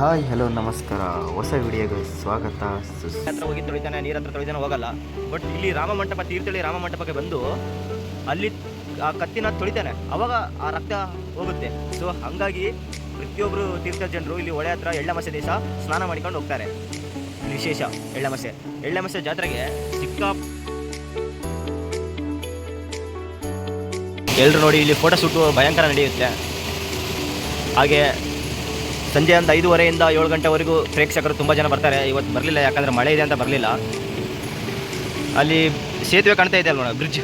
Hi, hello, ನಮಸ್ಕಾರ. ಹೊಸ ವಿಡಿಯೋಗೆ ಸ್ವಾಗತ. ಹತ್ರ ಹೋಗಿ ತೊಳಿತಾನೆ ನೀರ ಹತ್ರ ತೊಳಿತಾನೆ ಹೋಗಲ್ಲ. ಬಟ್ ಇಲ್ಲಿ ರಾಮ ಮಂಟಪ, ತೀರ್ಥಹಳ್ಳಿ ರಾಮ ಮಂಟಪಕ್ಕೆ ಬಂದು ಅಲ್ಲಿ ಆ ಕತ್ತಿನ ತೊಳಿತಾನೆ. ಅವಾಗ ಆ ರಕ್ತ ಹೋಗುತ್ತೆ. ಸೊ ಹಂಗಾಗಿ ಪ್ರತಿಯೊಬ್ಬರು ತೀರ್ಥ ಜನರು ಇಲ್ಲಿ ಹೊಳೆ ಹತ್ರ ಎಳ್ಳಮಸೆ ದಿವಸ ಸ್ನಾನ ಮಾಡಿಕೊಂಡು ಹೋಗ್ತಾರೆ. ವಿಶೇಷ, ಎಳ್ಳಮಸೆ. ಎಳ್ಳಮಸೆ ಜಾತ್ರೆಗೆ ಸಿಕ್ಕ ಎಲ್ಲರೂ ನೋಡಿ ಇಲ್ಲಿ ಫೋಟೋ ಶೂಟು ಭಯಂಕರ ನಡೆಯುತ್ತೆ. ಹಾಗೆ ಸಂಜೆ ಒಂದು ಐದೂವರೆಯಿಂದ ಏಳು ಗಂಟೆವರೆಗೂ ಪ್ರೇಕ್ಷಕರು ತುಂಬ ಜನ ಬರ್ತಾರೆ. ಇವತ್ತು ಬರಲಿಲ್ಲ, ಯಾಕಂದರೆ ಮಳೆ ಇದೆ ಅಂತ ಬರಲಿಲ್ಲ. ಅಲ್ಲಿ ಸೇತುವೆ ಕಾಣ್ತಾ ಇದೆ ಅಲ್ವ ಬ್ರಿಡ್ಜ್.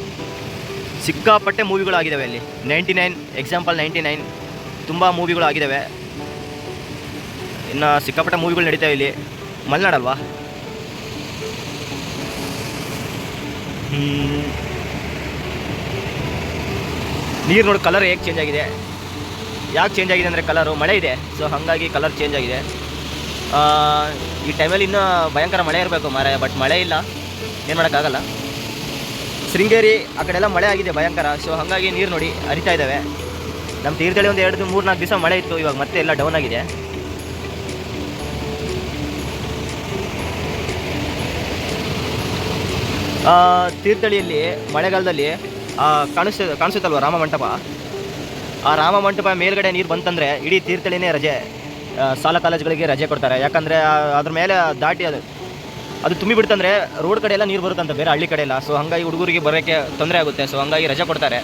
ಸಿಕ್ಕಾಪಟ್ಟೆ ಮೂವಿಗಳು ಆಗಿದ್ದಾವೆ ಅಲ್ಲಿ. Ninety nine, example ninety nine, ತುಂಬ ಮೂವಿಗಳು ಆಗಿದ್ದಾವೆ ಇನ್ನು ಸಿಕ್ಕಾಪಟ್ಟೆ ಮೂವಿಗಳು ನಡೀತಾವೆ ಇಲ್ಲಿ. ಮಲೆನಾಡಲ್ವಾ ನೀರು ನೋಡಿ ಕಲರ್ ಹೇಗೆ ಚೇಂಜ್ ಆಗಿದೆ. ಯಾಕೆ ಚೇಂಜ್ ಆಗಿದೆ ಅಂದರೆ ಕಲರು ಮಳೆ ಇದೆ. ಸೊ ಹಾಗಾಗಿ ಕಲರ್ ಚೇಂಜ್ ಆಗಿದೆ. ಈ ಟೈಮಲ್ಲಿ ಇನ್ನೂ ಭಯಂಕರ ಮಳೆ ಇರಬೇಕು ಮಾರ ಬಟ್ ಮಳೆ ಇಲ್ಲ. ಏನು ಮಾಡೋಕ್ಕಾಗಲ್ಲ ಶೃಂಗೇರಿ ಆ ಕಡೆ ಎಲ್ಲ ಮಳೆ ಆಗಿದೆ ಭಯಂಕರ. ಸೊ ಹಾಗಾಗಿ ನೀರು ನೋಡಿ ಹರಿತಾ ಇದ್ದಾವೆ ನಮ್ಮ ತೀರ್ಥಹಳ್ಳಿ ಒಂದು ಎರಡು ಮೂರು ನಾಲ್ಕು ದಿವಸ ಮಳೆ ಇತ್ತು, ಇವಾಗ ಮತ್ತೆ ಎಲ್ಲ ಡೌನ್ ಆಗಿದೆ. ತೀರ್ಥಹಳ್ಳಿಯಲ್ಲಿ ಮಳೆಗಾಲದಲ್ಲಿ ಕಾಣಿಸ್ತ, ಕಾಣಿಸುತ್ತಲ್ವ ರಾಮ ಮಂಟಪ? ಆ ರಾಮ ಮಂಟಪ ಮೇಲ್ಗಡೆ ನೀರು ಬಂತಂದರೆ ಇಡೀ ತೀರ್ಥಳ್ಳಿನೇ ರಜೆ. ಶಾಲಾ ಕಾಲೇಜುಗಳಿಗೆ ರಜೆ ಕೊಡ್ತಾರೆ. ಯಾಕಂದರೆ ಅದ್ರ ಮೇಲೆ ದಾಟಿ ಅದು ಅದು ತುಂಬಿ ಬಿಡ್ತಂದ್ರೆ ರೋಡ್ ಕಡೆ ಎಲ್ಲ ನೀರು ಬರುತ್ತಂತ ಬೇರೆ ಹಳ್ಳಿ ಕಡೆ ಎಲ್ಲ. ಸೊ ಹಂಗಾಗಿ ಹುಡುಗರಿಗೆ ಬರೋಕ್ಕೆ ತೊಂದರೆ ಆಗುತ್ತೆ. ಸೊ ಹಂಗಾಗಿ ರಜೆ ಕೊಡ್ತಾರೆ.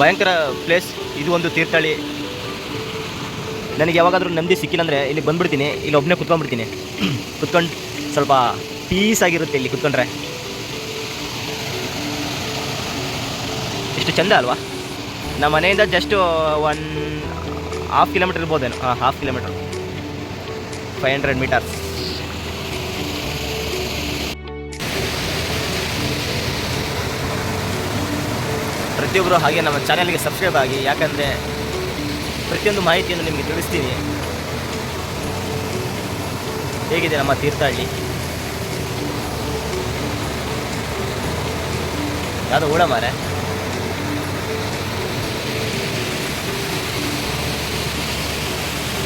ಭಯಂಕರ ಪ್ಲೇಸ್ ಇದು ಒಂದು ತೀರ್ಥಹಳ್ಳಿ ನನಗೆ ಯಾವಾಗಾದ್ರೂ ನೆಮ್ಮದಿ ಸಿಕ್ಕಿಲ್ಲಂದರೆ ಇಲ್ಲಿ ಬಂದ್ಬಿಡ್ತೀನಿ. ಇಲ್ಲಿ ಒಬ್ಬನೇ ಕುತ್ಕೊಂಡ್ಬಿಡ್ತೀನಿ. ಕುತ್ಕೊಂಡು ಸ್ವಲ್ಪ ಪೀಸ್ ಆಗಿರುತ್ತೆ ಇಲ್ಲಿ ಕುತ್ಕೊಂಡ್ರೆ. ಎಷ್ಟು ಚಂದ ಅಲ್ವಾ? ನಮ್ಮ ಮನೆಯಿಂದ ಜಸ್ಟ್ ಒನ್ ಹಾಫ್ ಕಿಲೋಮೀಟರ್ ಇರ್ಬೋದೇನು ಹಾಂ half kilometre five hundred metre ಪ್ರತಿಯೊಬ್ಬರು ಹಾಗೆ ನಮ್ಮ ಚಾನೆಲ್ಗೆ ಸಬ್ಸ್ಕ್ರೈಬ್ ಆಗಿ, ಯಾಕಂದರೆ ಪ್ರತಿಯೊಂದು ಮಾಹಿತಿಯನ್ನು ನಿಮಗೆ ತಿಳಿಸ್ತೀನಿ. ಹೇಗಿದೆ ನಮ್ಮ ತೀರ್ಥಹಳ್ಳಿ? ಯಾವುದು ಓಡ ಮಾರೆ